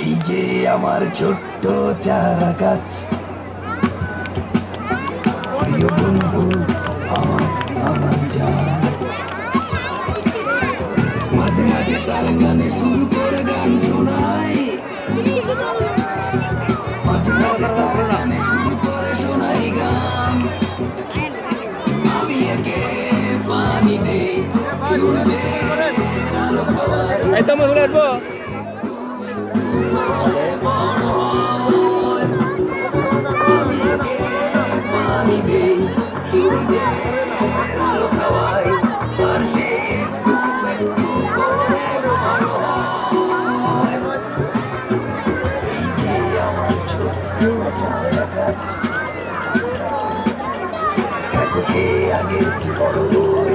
এই যে আমার ছোট্ট চারা গাছ। প্রিয় বন্ধু, আমার আমার জান মাঝে মাঝে তার গানে শুরু করে গান শোনাই। মাঝে মাঝে তার গানে শুরু করে শোনাই গান। আমি একে পানি দেই সুর দেই আলো খাওয়াই সে একটু একটু করে বড় হয়।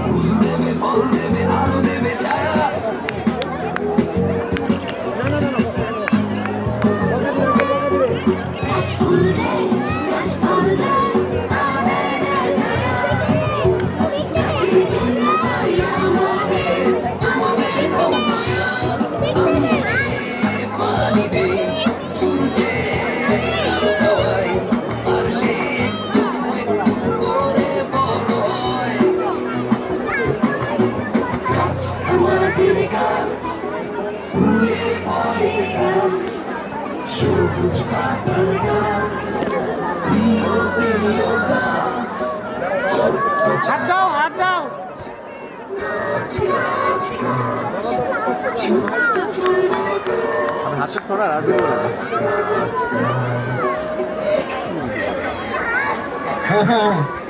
গাছ আমাদের গাছ ফুলে ফলে গাছ সবুজ পাতার গাছ প্রিয় প্রিয় গাছ ছোট্ট হাত দাও হাত দাও গাছ গাছ গাছ ছোট্ট ছোট্ট হাতটা সরা আর গাছ গাছ